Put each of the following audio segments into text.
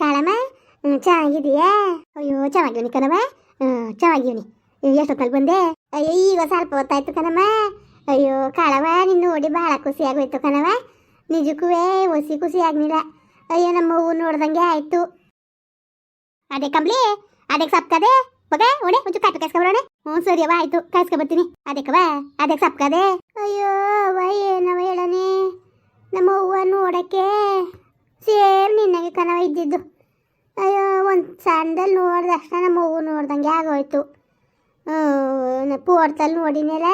ಕಾಳಮ್ಮ? ಚೆನ್ನಾಗಿದೆಯಾ ಅಯ್ಯೋ ಚೆನ್ನಾಗಿವ್ನಿ ಕಣವ ಹ್ಮ್, ಚೆನ್ನಾಗಿವ್ನಿ. ಎಷ್ಟೊತ್ತಲ್ಲಿ ಬಂದೆ? ಅಯ್ಯೋ ಈಗ ಸ್ವಲ್ಪ ಹೊತ್ತಾಯ್ತು ಕಣಮ್ಮ. ಅಯ್ಯೋ ಕಾಳವ ನಿನ್ನ ನೋಡಿ ಬಹಳ ಖುಷಿ ಆಗೋಯ್ತು ಕಣವ ನಿಜಕ್ಕೂ ಹೊಸಿ ಖುಷಿ ಆಗ್ಲಿಲ್ಲ ಅಯ್ಯೋ ನಮ್ಮ ನೋಡ್ದಂಗೆ ಆಯ್ತು. ಅದೇ ಕಂಬ್ಲಿ ಅದಕ್ಕೆ ಸಪ್ಕದೆ ಮಗ ಒಡೆ ಒಂಚೂರು ಕಾಟು ಕಾಯ್ಸ್ಕೊಬರೋಣ. ಹ್ಞೂ ಸರಿ ಅವ ಆಯ್ತು ಕಾಯಿಸ್ಕೊಬರ್ತೀನಿ. ಅದಕ್ಕವ ಅದಕ್ಕೆ ಸಪ್ಕದೆ ಅಯ್ಯೋ ಅವ ಏನವ ಹೇಳನೆ ನಮ್ಮ ಹೂವ ನೋಡಕ್ಕೆ ಸೇಮ್ ನಿನ್ನಗೆ ಕನವ ಇದ್ದಿದ್ದು. ಅಯ್ಯೋ, ಒಂದು ಸಣ್ಣದಲ್ಲಿ ನೋಡಿದ ಅಷ್ಟೇ ನಮ್ಮ ಹೂವು ನೋಡ್ದಂಗೆ ಆಗೋಯ್ತು. ಪೋರ್ತಲ್ ನೋಡಿನಲ್ಲ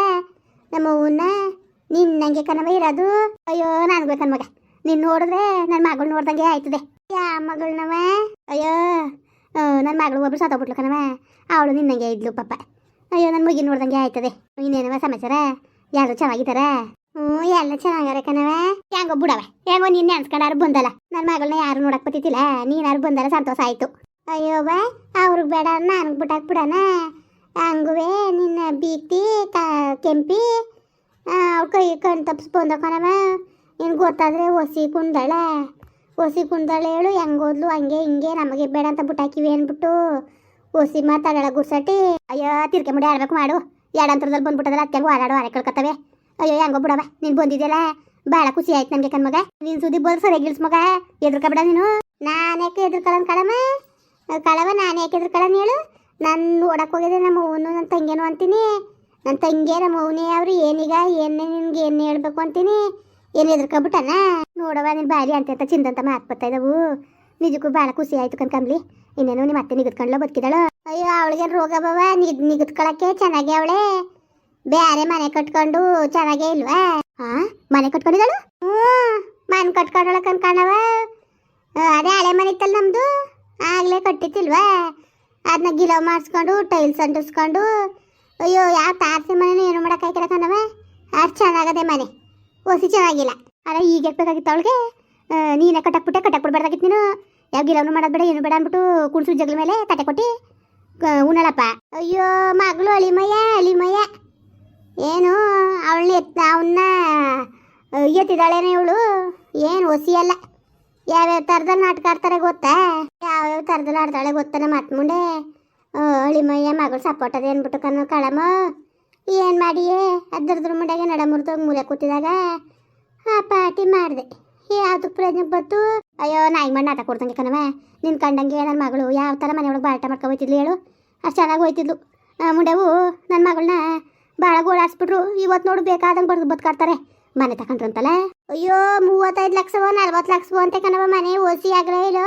ನಮ್ಮ ಹೂವನ್ನ ನಿನ್ನಂಗೆ ಕನವ ಇರೋದು. ಅಯ್ಯೋ ನಾನು ಬೇಕನ್ ಮಗ. ನೀನು ನೋಡಿದ್ರೆ ನನ್ನ ಮಗಳು ನೋಡ್ದಂಗೆ ಆಯ್ತದೆ. ಯಾ ಮಗಳನವ? ಅಯ್ಯೋ ನನ್ನ ಮಗಳು ಒಬ್ರು ಸತ್ತೋಗ್ಬಿಟ್ಲು ಕನವ ಅವಳು ನಿನ್ನಂಗೆ ಇದ್ಲು ಪಾಪ. ಅಯ್ಯೋ ನನ್ನ ಮಗಿ ನೋಡ್ದಂಗೆ ಆಯ್ತದೆ. ಇನ್ನೇನವ ಸಮಾಚಾರ? ಯಾರು ಚೆನ್ನಾಗಿದ್ದಾರ? ಹ್ಞೂ, ಎಲ್ಲ ಚೆನ್ನಾಗಾರ ಕಣವ ಹೆಂಗೋ ಬಿಡವೆ ಹೆಂಗೋ ನೀನು ಅನ್ಸ್ಕೊಂಡಾರು ಬಂದಲ್ಲ. ನನ್ನ ಮಗಳನ್ನ ಯಾರು ನೋಡಕ್ ಬತ್ತಿತ್ತಿಲ್ಲ ನೀನಾರು ಬಂದಲ್ಲ ಸಂತೋಷ ಆಯ್ತು. ಅಯ್ಯೋ ಬೈ ಅವ್ರಿಗೆ ಬೇಡ, ನಾನು ಬಿಟ್ಟಾಕ್ ಬಿಡಣ. ಹಂಗುವೆ, ನಿನ್ನ ಬೀಕ್ತಿ ಕೆಂಪಿ. ಅವ್ರ ಕೈ ಕಣ್ ತಪ್ಪಿಸ್ ಬಂದ ಕಣವ ಏನು ಗೊತ್ತಾದ್ರೆ ಒಸಿ ಕುಂದಳೆ. ಒಸಿ ಕುಂದಳೆ ಹೇಳು ಹೆಂಗೋದ್ಲು ಹಂಗೆ ಹಿಂಗೆ, ನಮಗೆ ಬೇಡ ಅಂತ ಬಿಟ್ಟಾಕಿವಿ ಅಂದ್ಬಿಟ್ಟು ಒಸಿ ಮಾತಾಡಳ ಗುರ್ಸಟಿ ಅಯ್ಯೋ, ತಿರ್ಕೆ ಮುಡಿ ಆಡ್ಬೇಕು ಮಾಡು. ಎರಡಂತರದಲ್ಲಿ ಬಂದ್ಬಿಟ್ಟದಲ್ಲ, ಅತ್ತೆಗೂ ಓಡಾಡು ಆರೆ ಕಳ್ಕೊತವೆ ಅಯ್ಯೋ, ಹೆಂಗೋ ಬಿಡವ ನೀನು ಬಂದಿದ್ಯಲ್ಲ? ಭಾಳ ಖುಷಿ ಆಯ್ತು ನನಗೆ ಕಣ್ಮಗ ನೀನು ಸುದ್ದಿ ಬೋಲ್ ಸರಿಯಾಗಿ ಮಗ. ಎದ್ರಕಬೇಡ ನೀನು. ನಾನು ಯಾಕೆ ಎದ್ರಕಳನ್ ಕಳಮ್ಮ ಕಳವ, ನಾನು ಯಾಕೆ ಎದ್ರಕಳನ್ ಹೇಳು? ನಾನು ನೋಡಕ್ಕೆ ಹೋಗಿದೆ ನಮ್ಮ ಅವನು ನನ್ನ ತಂಗೇನು ಅಂತೀನಿ. ನನ್ನ ತಂಗಿ, ನಮ್ಮ ಅವನೇ ಅವ್ರು ಏನೀಗ, ಏನೇ ನಿನ್ಗೆ ಏನು ಹೇಳ್ಬೇಕು ಅಂತೀನಿ. ಏನು ಎದ್ರಕೊಬಿಟ್ಟನ? ನೋಡವ ನೀನು ಬಾರಿ ಅಂತ ಚಿಂದಂತ ಮಾತು ಬರ್ತಾ ನಿಜಕ್ಕೂ ಭಾಳ ಖುಷಿ ಆಯ್ತು ಕಣ್ಕಂಬ್ಲಿ ಇನ್ನೇನು ನಿಮ್ಮ ಅತ್ತೆ ನಿಗದ್ಕೊಂಡ್ಲ ಬದುಕಿದಳು. ಅಯ್ಯೋ ಅವಳಿಗೆ ರೋಗ ಬವ ನಿಗ್ ನಿಗದ್ಕೊಳಕ್ಕೆ ಚೆನ್ನಾಗಿ ಅವಳೆ. ಬೇರೆ ಮನೆ ಕಟ್ಕೊಂಡು ಚೆನ್ನಾಗೇ ಇಲ್ವಾ? ಹಾ ಮನೆ ಕಟ್ಕೊಂಡಿದ್ದಾಳು? ಹ್ಞೂ, ಮನೆ ಕಟ್ಕೊಂಡಳ ಅನ್ಕಾಣವ ಅದೇ ಹಳೆ ಮನೆ ಇತ್ತಲ್ಲ ನಮ್ದು? ಆಗ್ಲೇ ಕಟ್ಟಿತ್ತಿಲ್ವಾ ಅದನ್ನ ಗಿಲೋ ಮಾಡಿಸ್ಕೊಂಡು, ಟೈಲ್ಸ್ ಅಂಟಿಸ್ಕೊಂಡು. ಅಯ್ಯೋ, ಯಾವ ತಾರಸಿ ಮನೆ ಏನು ಮಾಡೋಕ್ಕಾಯ್ತಿಲ್ಲ ಕಣವ ಅದು ಚೆನ್ನಾಗದೆ ಮನೆ. ಹೊಸಿ ಚೆನ್ನಾಗಿಲ್ಲ. ಅಲ್ಲ, ಈಗ ಬೇಕಾಗಿತ್ತು ಅವಳಿಗೆ? ನೀನೇ ಕಟ್ಟಕ್ಬಿಟ್ಟೆ ಕಟ್ಟಕ್ಬಿಡ್ಬಾರ್ದಾಗಿತ್ತು ನೀನು. ಯಾವ ಗಿಲವನು ಮಾಡೋದು ಏನು ಬೇಡ ಅಂದ್ಬಿಟ್ಟು ಕುಣಿಸು ಜಗಳ ಮೇಲೆ ತಟ್ಟೆ ಕೊಟ್ಟು. ಉಣ್ಣಳಪ್ಪ. ಅಯ್ಯೋ, ಮಗಳು ಅಳಿಮಯ್ಯ ಅಳಿಮಯ್ಯ. ಏನು ಅವಳು ಎತ್ತ ಅವನ್ನ ಎತ್ತಿದಾಳೇನೆ ಇವಳು? ಏನು ಒಸಿಯಲ್ಲ. ಯಾವ್ಯಾವ ಥರದಲ್ಲಿ ನಾಟಕ ಆಡ್ತಾರೆ ಗೊತ್ತಾ? ಯಾವ್ಯಾವ ಥರದಲ್ಲಿ ಆಡ್ತಾಳೆ ಗೊತ್ತಾ ನಮ್ಮ ಮುಂಡೆ ಮುಂಡೆ ಅಳಿಮಯ್ಯ ಮಗಳು ಸಪೋರ್ಟ್ ಅದೇ ಅಂದ್ಬಿಟ್ಟು ಕಣ್ಣು ಕಳಮ ಏನು ಮಾಡಿಯೇ? ಅದ್ರದ್ರ ಮುಂಡೆಗೆ ನಡ ಮುರಿದೋಗಿ ಮೂಲೆ ಕೂತಿದಾಗ ಆ ಪಾರ್ಟಿ ಮಾಡಿದೆ. ಯಾವ್ದು ಪ್ರಯತ್ನ ಬಂತು? ಅಯ್ಯೋ, ನಾಯಿ ಮಾಡಿ ನಾಟಕ ಕೊಡ್ತಂಗೆ ಕಣವ ನಿನ್ ಕಂಡಂಗೆ ನನ್ನ ಮಗಳು ಯಾವ ಥರ ಮನೆಯೊಳಗೆ ಬಾಟ ಮಾಡ್ಕೊ ಹೋಯ್ತಿದ್ಲು ಹೇಳು? ಅಷ್ಟು ಚೆನ್ನಾಗಿ ಹೋಯ್ತಿದ್ಲು. ಮುಂಡೆವು ನನ್ನ ಮಗಳನ್ನ ಭಾಳ ಗೋಳಾಡ್ಸ್ಬಿಟ್ರು ಇವತ್ತು ನೋಡು ಬೇಕಾದಂಗೆ ಬರ್ದು ಬದುಕಾಡ್ತಾರೆ. ಮನೆ ತಗೊಂಡ್ರಂತಲ್ಲ ಅಯ್ಯೋ, ಮೂವತ್ತೈದು ಲಕ್ಷವೋ, ನಲ್ವತ್ತು ಲಕ್ಷವೋ ಅಂತ ಕಣವ ಮನೆ, ಓಸಿ ಆಗ್ಲೇ ಇಲ್ಲ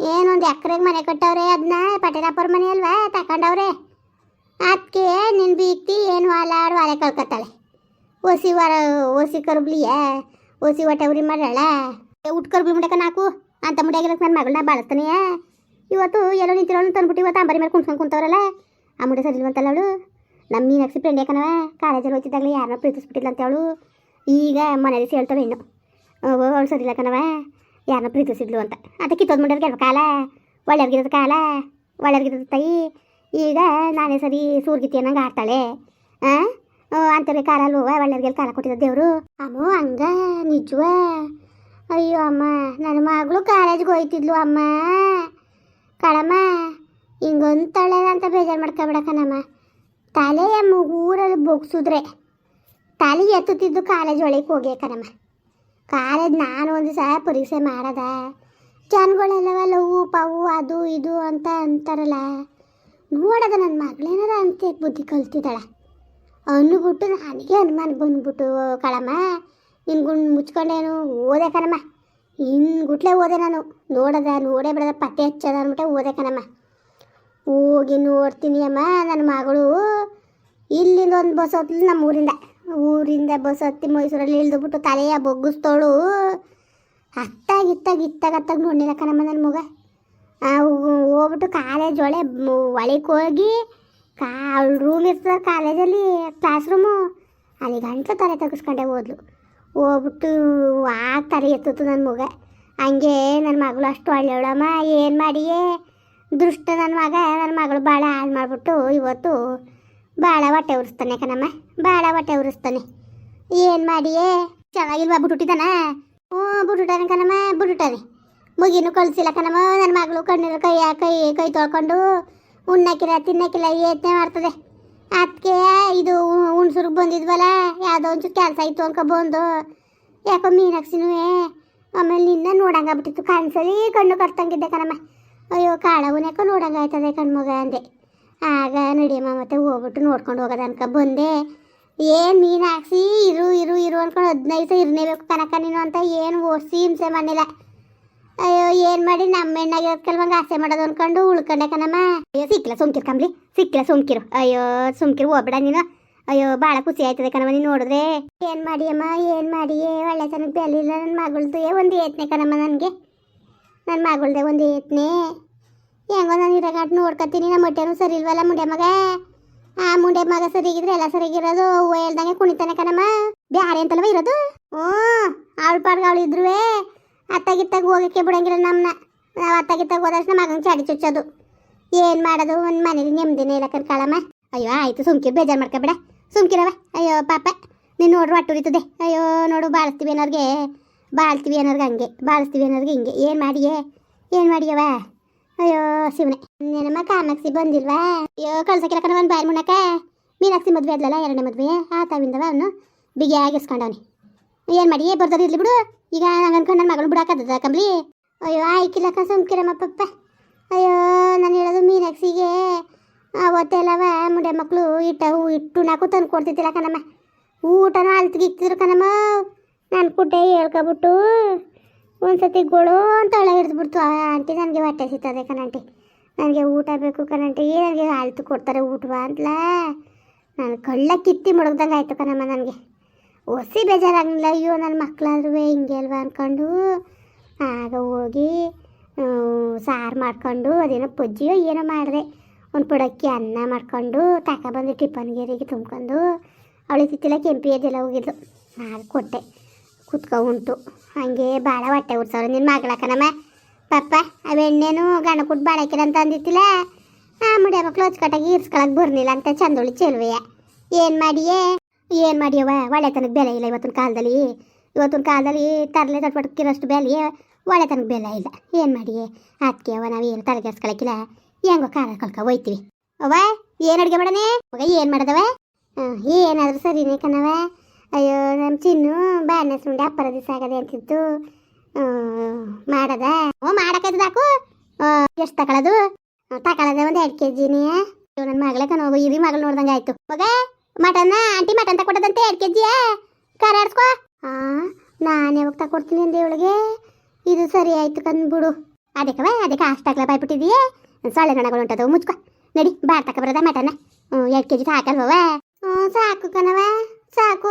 ಏನೊಂದು ಎಕರೆಗೆ ಮನೆ ಕಟ್ಟವ್ರೆ ಅದನ್ನ ಪಟೇಲಪ್ಪರ ಮನೆ ಅಲ್ವಾ ತಗೊಂಡವ್ರೆ ಅದಕ್ಕೆ ನಿನ್ನ ಬೀಕ್ತಿ ಏನು ವಾಲಾಡ್ ವಾಲೆ ಕಳ್ಕತ್ತಾಳೆ. ಓಸಿ ವಾರ, ಓಸಿ ಕರ್ಬ್ಲಿಯ, ಓಸಿ ಹೊಟ್ಟೆ ಉರಿ ಮಾಡಲ್ಲ ಉಟ್ ಕರ್ಬಿ ಮುಡಕ ನಾಕು, ಅಂತ ಮುಡಿಯಾಗಿರಕ್ಕೆ ನನ್ನ ಮಗಳನ್ನ ಬಾಳಿಸ್ತಾನೆ. ಇವತ್ತು ಎಲ್ಲೋ ನಿಂತಿರೋನು ತಂದ್ಬಿಟ್ಟು ಇವತ್ತು ಅಂಬರಿ ಮೇಲೆ ಕುಣ್ಸ್ಕೊಂಡು ಕುಂತವ್ರಲ್ಲ. ಆ ಮುಡಿ ಸರಿಲ್ವಂತಲ್ಲ ಅವಳು. ನಮ್ಮ ಮೀನಾಕ್ಷಿ ಫ್ರೆಂಡ್ ಯಾಕನವ ಕಾಲೇಜಲ್ಲಿ ಹೋಗ್ತಿದ್ದಾಗಲೇ ಯಾರನ್ನ ಪ್ರೀತಿಸ್ಬಿಟ್ಟಿಲ್ಲ ಅಂತ ಅವಳು. ಈಗ ಮನೇಲಿ ಹೇಳ್ತಾವೆ ಇನ್ನು. ಅವಳು ಸರಿ ಕಣವ ಯಾರನ್ನ ಪ್ರೀತಿಸಿದ್ಲು ಅಂತ. ಅದಕ್ಕೆ ಕಿತ್ತೋದು ಮುಂಡೆ ಗೆಲ್ವ ಕಾಲ? ಒಳ್ಳೆಯವ್ರಿಗಿರೋದು ಕಾಲ? ಒಳ್ಳೆಯವ್ರಿಗಿರೋದು ತಾಯಿ? ಈಗ ನಾನೇ ಸರಿ ಸೂರ್ಗಿತಿ ಅನ್ನಂಗೆ ಆಡ್ತಾಳೆ. ಹಾಂ ಅಂತೇಳಿ ಕಾಲಲ್ಲೂ ಒಳ್ಳೆಯವ್ರಿಗೆಲ್ಲ ಕಾಲ ಕೊಟ್ಟಿದ್ದ ದೇವರು. ಅಮ್ಮೋ, ಹಂಗ ನಿಜವ? ಅಯ್ಯೋ, ಅಮ್ಮ, ನನ್ನ ಮಗಳು ಕಾಲೇಜ್ಗೆ ಹೋಯ್ತಿದ್ಲು, ಅಮ್ಮ. ಕಳಮ್ಮ ಹಿಂಗೊಂತಾಳೆ ಅಂತ ಬೇಜಾರು ಮಾಡ್ಕಬೇಡ ಕಣಮ್ಮ. ತಲೆಯ ಊರಲ್ಲಿ ಬೊಗ್ಸಿದ್ರೆ ತಲೆ ಎತ್ತುತ್ತಿದ್ದು ಕಾಲೇಜ್ ಒಳಗೆ ಹೋಗಿ ಕಣಮ್ಮ. ಕಾಲೇಜ್ ನಾನು ಒಂದು ಸಹ ಪರೀಕ್ಷೆ ಮಾಡದ. ಜನಗಳೆಲ್ಲವಲ್ಲ ಹೂ ಪವು ಅದು ಇದು ಅಂತ ಅಂತಾರಲ್ಲ. ನೋಡದ ನನ್ನ ಮಗಳೇನಾರ ಅಂತ ಬುದ್ಧಿ ಕಲ್ತಿದ್ದಾಳ. ಅಂದ್ಬಿಟ್ಟು ನನಗೆ ಅನುಮಾನ ಬಂದ್ಬಿಟ್ಟು ಕಳಮ್ಮ ನಿನ್ ಗುಂಡು ಮುಚ್ಕೊಂಡೇನು? ಓದೆ ಕಣಮ್ಮ. ಇನ್ನು ಗುಟ್ಲೆ ಓದೆ ನಾನು. ನೋಡದ, ನೋಡೇ ಬಿಡದ, ಪತ್ತೆ ಹಚ್ಚದ ಅಂದ್ಬಿಟ್ಟೆ ಓದೆ ಕಣಮ್ಮ. ಹೋಗಿ ನೋಡ್ತೀನಿ ಅಮ್ಮ, ನನ್ನ ಮಗಳು. ಇಲ್ಲಿಂದ ಒಂದು ಬಸ್ ಹತ್ತಲು ನಮ್ಮ ಊರಿಂದ. ಊರಿಂದ ಬಸ್ ಹತ್ತಿ ಮೈಸೂರಲ್ಲಿ ಇಳಿದ್ಬಿಟ್ಟು ತಲೆಯ ಬೊಗ್ಗಿಸ್ತೋಳು. ಹತ್ತಾಗ ಇತ್ತಾಗ ಇತ್ತಾಗ ಹತ್ತಾಗ ನೋಡಿಲ್ಲ ಕಣಮ್ಮ ನನ್ನ ಮಗ. ಹೋಗ್ಬಿಟ್ಟು ಕಾಲೇಜ್ ಒಳೆ ಒಳಗೆ ಹೋಗಿ ಕಾ ರೂಮ್ ಇರ್ತದೆ ಕಾಲೇಜಲ್ಲಿ ಕ್ಲಾಸ್ ರೂಮು ಅಲ್ಲಿ ಗಂಟಲು ತಲೆ ತೆಗೆಸ್ಕೊಂಡೆ ಹೋದ್ಲು. ಹೋಗ್ಬಿಟ್ಟು ಆ ತಲೆ ಎತ್ತಿತ್ತು ನನ್ನ ಮಗ. ಹಂಗೆ ನನ್ನ ಮಗಳು ಅಷ್ಟು ಒಳ್ಳೆಯವಳಮ್ಮ ಏನು ಮಾಡಿಯೇ? ದುಷ್ಟ ನನ್ನ ಮಗ ನನ್ನ ಮಗಳು ಭಾಳ ಹಾಳು ಮಾಡಿಬಿಟ್ಟು ಇವತ್ತು ಭಾಳ ಹೊಟ್ಟೆ ಉರಿಸ್ತಾನೆ ಕಣಮ್ಮ, ಭಾಳ ಹೊಟ್ಟೆ ಉರಿಸ್ತಾನೆ. ಏನು ಮಾಡಿಯೇ? ಚೆನ್ನಾಗಿಲ್ವಾ ಬಿಟ್ಬಿಟ್ಟಿದ್ದಾನ ಹ್ಞೂ ಬಿಟ್ಬಿಟ್ಟಾನೆ ಕಣಮ್ಮ ಬಿಟ್ಬಿಟ್ಟಾನೆ ಮುಗಿನೂ ಕಳಿಸಿಲ್ಲ ಕಣಮ್ಮ, ನನ್ನ ಮಗಳು ಕಣ್ಣೀರು ಕೈ ಕೈ ಕೈ ತೊಳ್ಕೊಂಡು ಉಣ್ಣಕ್ಕಿಲ್ಲ, ತಿನ್ನಕ್ಕಿಲ್ಲ, ಯತ್ನೆ ಮಾಡ್ತದೆ. ಅದಕ್ಕೆ ಇದು ಹುಣ್ಸೂರ್ಗೆ ಬಂದಿದ್ವಲ್ಲ, ಯಾವುದೋ ಒಂಚೂರು ಕೆಲಸ ಇತ್ತು ಅಂಕ ಬಂದು. ಯಾಕೋ ಮೀನಾಕ್ಷಿನೂ ಆಮೇಲೆ ನಿನ್ನ ನೋಡಂಗಾಗ್ಬಿಟ್ಟಿತ್ತು. ಕಾಣಿಸಲಿ ಕಣ್ಣು ಕರ್ತಂಗಿದ್ದೆ ಕಣಮ್ಮ. ಅಯ್ಯೋ ಯಾಕೋ ನೋಡಂಗಾಯ್ತದೆ ಕಣ್ಮಗ ಅಂದೆ. ಆಗ ನಡಿಯಮ್ಮ ಮತ್ತೆ ಹೋಗ್ಬಿಟ್ಟು ನೋಡ್ಕೊಂಡು ಹೋಗೋದು ಅನ್ಕ ಬಂದೆ. ಏನು ಮೀನು ಹಾಕ್ಸಿ? ಇರು ಇರು ಇರು ಅನ್ಕೊಂಡು ಹದಿನೈದು ಸಹ ಇರ್ನೇಬೇಕು ಕನಕ ನೀನು ಅಂತ ಏನು ಓಡಿಸಿ ಹಿಂಸೆ ಮಾಡಿಲ್ಲ ಅಯ್ಯೋ, ಏನು ಮಾಡಿ ನಮ್ಮ ಹೆಣ್ಣಾಗಿ ಕೆಲವಂಗೆ ಆಸೆ ಮಾಡೋದು ಅನ್ಕೊಂಡು ಉಳ್ಕೊಂಡೆ ಕಣಮ್ಮ. ಅಯ್ಯೋ, ಸಿಕ್ಕಿಲ್ಲ ಸುಮ್ಕಿರು ಕಂಬ್ಲಿ ಸಿಕ್ಕಿಲ್ಲ ಸುಮ್ಕಿರು. ಅಯ್ಯೋ, ಸುಮ್ಕಿರು, ಹೋಗ್ಬೇಡ ನೀನು. ಅಯ್ಯೋ ಭಾಳ ಖುಷಿ ಆಯ್ತದೆ ಕಣಮ್ಮ ನೀನು ನೋಡಿದ್ರೆ. ಏನು ಮಾಡಿ ಅಮ್ಮ ಏನು ಮಾಡಿ ಒಳ್ಳೆ ತನಕ ಬೆಲೆ ಇಲ್ಲ ನನ್ನ ಮಗಳದು ಒಂದು ಏತ್ನೆ ಕಣಮ್ಮ ನನಗೆ. ನನ್ನ ಮಗಳ್ದೆ ಒಂದು ಏತ್ನೆ. ಹೆಂಗೋ ನಾನು ಇರಗಾಟ್ ನೋಡ್ಕೊತೀನಿ ನಮ್ಮ ಹೊಟ್ಟೆನೂ ಸರಿ ಇಲ್ವಲ್ಲ ಮುಂಡೆ ಮಗ? ಆ ಮುಂಡೆ ಮಗ ಸರಿಗಿದ್ರೆ ಎಲ್ಲ ಸರಿಗಿರೋದು ಹೂವು ಹೇಳ್ದಂಗೆ ಕುಣಿತಾನೆ ಕಣಮ್ಮ. ಬ್ಯಾರೆ ಅಂತಲ್ವ ಇರೋದು? ಹ್ಞೂ ಅವಳ ಪಾಡ್ಗೆ ಅವಳು ಇದ್ರು ಅತ್ತಾಗಿತ್ತಾಗ ಹೋಗಕ್ಕೆ ಬಿಡಂಗಿಲ್ಲ ನಮ್ಮನ್ನ ನಾವು ಅತ್ತಾಗಿತ್ತಾಗ ಹೋದಷ್ಟು ಮಗನ ಚಾಡಿ ಚುಚ್ಚೋದು. ಏನು ಮಾಡೋದು? ಒಂದು ಮನೇಲಿ ನೆಮ್ಮದಿನೇ ಇಲ್ಲ ಕರ್ಕಳಮ್ಮ ಅಯ್ಯೋ, ಆಯ್ತು ಸುಮ್ಕಿರು ಬೇಜಾರು ಮಾಡ್ಕೊಬೇಡ. ಸುಮ್ಕಿರವ ಅಯ್ಯೋ, ಪಾಪ, ನೀನು ನೋಡ್ರು ಒಟ್ಟು ಉರಿತದೆ ಅಯ್ಯೋ, ನೋಡು ಬಾಳಿಸ್ತೀವಿ ಅನ್ನೋರ್ಗೆ ಬಾಳ್ತೀವಿ ಅನ್ನೋರ್ಗೆ ಹಂಗೆ, ಬಾಳಿಸ್ತೀವಿ ಅನ್ನೋರ್ಗೆ ಹಿಂಗೆ. ಏನು ಮಾಡಿಯೇ? ಏನು ಮಾಡಿಯವ? ಅಯ್ಯೋ, ಶಿವನೇ. ಏನಮ್ಮ ಕಾಮಾಕ್ಷಿ ಬಂದಿಲ್ವಾ? ಅಯ್ಯೋ, ಕಳ್ಸಕ್ಕಿಲ್ಲ ಕಣ ಒಂದು ಬಾಯಿ ಮುಣಕ ಮೀನಾಕ್ಷಿ ಮದುವೆ ಅದಲ್ಲ ಎರಡನೇ ಮದುವೆ. ಆ ತಾವಿಂದವ ಅವನು. ಬಿಗಿ ಆಗಿಸ್ಕೊಂಡವನಿ. ಏನು ಮಾಡಿ ಬರ್ತಾರೆ ಇರ್ಲಿ ಬಿಡು. ಈಗ ನಂಗೆ ಅನ್ಕೊಂಡು ನನ್ನ ಮಗಳು ಬಿಡಾಕದ ಕಂಬ್ಲಿ ಅಯ್ಯೋ ಆಯ್ಕಿಲ್ಲಕ್ಕ ಸುಮ್ಕಿರಮ್ಮ ಪಪ್ಪ. ಅಯ್ಯೋ, ನಾನು ಹೇಳೋದು ಮೀನಾಕ್ಷಿಗೆ. ಅವತ್ತೆಲ್ಲವ ಮುಂಡೆ ಮಕ್ಕಳು ಇಟ್ಟ ಇಟ್ಟು ನಾಕು ತಂದು ಕೊಡ್ತಿದ್ದಿಲ್ಲ ಕಣಮ್ಮ. ಊಟನೂ ಅಲ್ತಿಗಿಕ್ತಿದ್ರು ಕಣಮ್ಮ. ನಾನು ಪುಟ್ಟ ಹೇಳ್ಕೊಬಿಟ್ಟು ಒಂದ್ಸತಿ ಗೋಳು ಅಂತ ಒಳಗೆ ಹಿಡಿದ್ಬಿಡ್ತು. ಆಂಟಿ ನನಗೆ ಹೊಟ್ಟೆ ಸಿಗ್ತದೆ ಕಣಂಟಿ. ನನಗೆ ಊಟ ಬೇಕು ಕಣಂಟಿ. ನನಗೆ ಆಯ್ತು ಕೊಡ್ತಾರೆ ಊಟವಾ ಅಂತಲ ನಾನು ಕಳ್ಳ ಕಿತ್ತಿ ಮುಳುಗ್ದಂಗೆ ಆಯಿತು ಕಣಮ್ಮ ನನಗೆ. ಒಸಿ ಬೇಜಾರಾಗಲಿಲ್ಲ. ಅಯ್ಯೋ ನನ್ನ ಮಕ್ಕಳಾದ್ರೂ ಹಿಂಗೆ ಅಲ್ವಾ ಅಂದ್ಕೊಂಡು ಆಗ ಹೋಗಿ ಸಾರು ಮಾಡ್ಕೊಂಡು, ಅದೇನೋ ಪೊಜ್ಜಿಯೋ ಏನೋ ಮಾಡಿದೆ. ಒಂದು ಪುಡಕ್ಕಿ ಅನ್ನ ಮಾಡ್ಕೊಂಡು ಬಂದು ಟಿಫನ್ಗೇರಿಗೆ ತುಂಬ್ಕೊಂಡು ಅವಳಿಗೆ ತಿತ್ತಿಲ್ಲ ಕೆಂಪಿ ಅದೆಲ್ಲ ಹೋಗಿದ್ಲು ಆಗ ಕೊಟ್ಟೆ. ಕುತ್ಕೊ ಉಂಟು. ಹಂಗೆ ಭಾಳ ಹೊಟ್ಟೆ ಉಡ್ಸವ್ರೆ ನಿನ್ನ ಮಗಳಕ್ಕ ನಮ್ಮ. ಪಪ್ಪ, ಅವ ಎಣ್ಣೆನು ಗಂಡ ಕೊಟ್ಟು ಬಾಳಕಿಲ್ಲ ಅಂತ ಅಂದಿತ್ತಿಲ್ಲ ಆ ಮುಡಿಯ ಮಕ್ಳು ಕಟ್ಟಾಗಿ ಇರ್ಸ್ಕೊಳಕ್ ಬರ್ನಿಲ್ಲ ಅಂತ ಚಂದೊಳಿ ಚೆಲ್ವೆಯ. ಏನು ಮಾಡಿಯೇ? ಏನು ಮಾಡಿಯವ ಒಳ್ಳೆತನಕ್ಕೆ ಬೆಲೆ ಇಲ್ಲ ಇವತ್ತಿನ ಕಾಲದಲ್ಲಿ. ಇವತ್ತಿನ ಕಾಲದಲ್ಲಿ ತರಲೆ ತಟ್ಪಟ್ಕಿರೋಷ್ಟು ಬೆಲೆ ಒಳ್ಳೆತನಕ್ಕೆ ಬೆಲೆ ಇಲ್ಲ. ಏನು ಮಾಡಿಯೇ? ಅದಕ್ಕೆ ಅವ ನಾವು ಏನು ಹೆಂಗೋ ಕಾಲ ಕಳ್ಕ ಹೋಯ್ತೀವಿ. ಅವ ಏನು ಅಡುಗೆ ಮಾಡನೆ ಮಗ ಏನು ಮಾಡದವ? ಏನಾದರೂ ಸರಿನೇ ಕಣವ ಅಯ್ಯೋ ನಮ್ಮ ಚಿನ್ನು ಬಾಣ ಸುಂಡೆ ಅಪ್ಪರ ದಿವಸ ಆಗದೆ ಅಂತಿತ್ತು ಮಾಡದ? ಓ ಮಾಡಕ್ಕೈತೆ ಸಾಕು ಎಷ್ಟು ತಗೊಳ್ಳೋದು ತಗೊಳ್ಳೋದ ಒಂದು ಎರಡು ಕೆ ಜಿನೇ ನನ್ನ ಮಗಳ ಕಣ, ಹೋಗು ಇರಿ ಮಗಳು ನೋಡ್ದಂಗೆ ಆಯ್ತು. ಮಗ ಮಟನ್ನ ಆಂಟಿ ಮಟನ್ ತಕೊಟ್ಟದಂತೆ ಎರಡು ಕೆ ಜಿಯಾ ಖಾರ ಆಡ್ಸ್ಕೊ. ಹಾಂ ನಾನು ಯಾವಾಗ ತಕೊಡ್ತೀನಿ ಅಂದೆ ಇವಳಿಗೆ? ಇದು ಸರಿ ಆಯ್ತು ಕಂದ್ಬಿಡು ಅದಕ್ಕವ, ಅದಕ್ಕೆ ಅಷ್ಟಾಗ್ಲ ಬಾಯ್ಬಿಟ್ಟಿದೀಯ ಸೊಳ್ಳೆ ನೊಣಗಳು ಉಂಟದು, ಮುಚ್ಕೊ. ನಡಿ ಬಾರ್ ಬರೋದ ಮಟನ್ನ ಹ್ಞೂ ಎರಡು ಕೆ ಜಿ ಸಾಕಲ್ವವ ಹ್ಞೂ ಸಾಕು ಕಣವ ಸಾಕು.